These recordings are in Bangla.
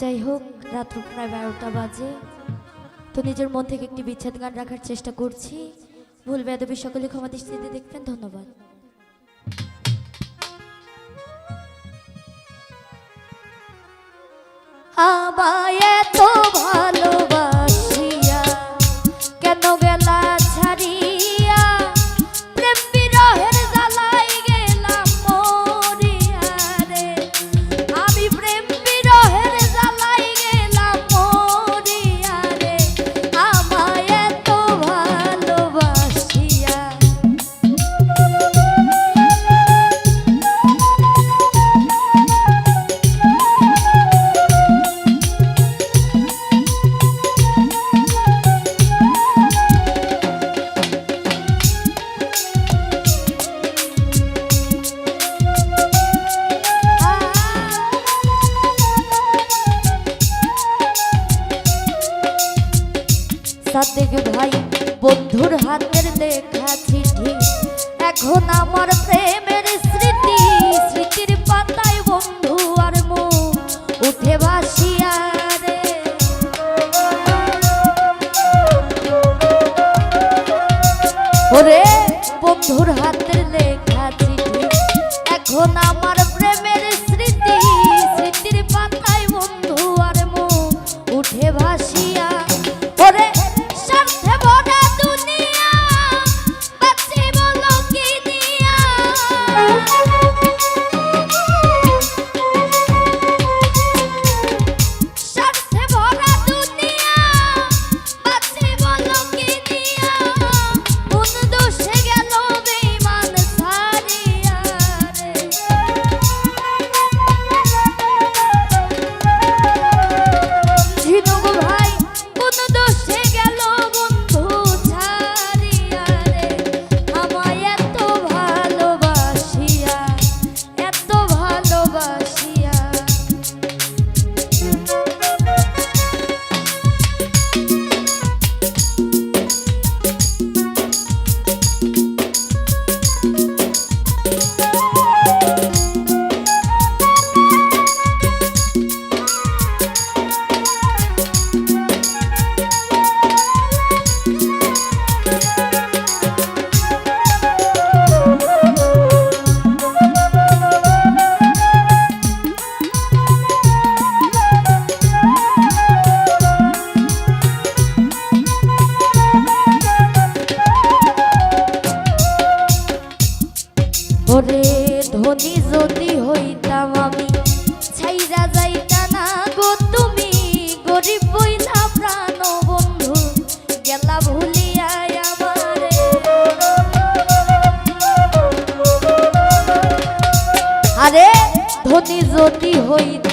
যাই হোক রাত্র প্রায় বারোটা বাজে। তো নিজের মন থেকে একটি বিচ্ছেদ গান রাখার চেষ্টা করছি। ভুল বেদবি সকলে ক্ষমা দৃষ্টিতে দেখবেন, ধন্যবাদ। আমায় বন্ধুর হাতের লেখা চিঠি। এখন আমার প্রেমের স্মৃতি, স্মৃতির পাতায় বন্ধু আর মুখ উঠে বাসিয়া রে। বন্ধুর হাতের লেখা চিঠি, এখন আমার ওরে ধনী যদি হইতাম আমি, ছাইরা যাইতা না গো তুমি। গরিব বইলা প্রাণ বন্ধু, গেলা ভুলিয়া আমারে। আরে, ধনী যদি হইতাম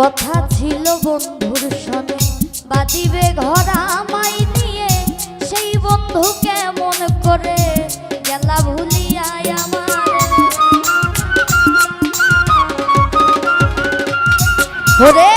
কথা ছিল বন্ধুর সনে। বাঁধিবে ঘরা মাই নিয়ে, সেই বন্ধু কেমন করে গেলা ভুলিয়ায় আমার। ধরে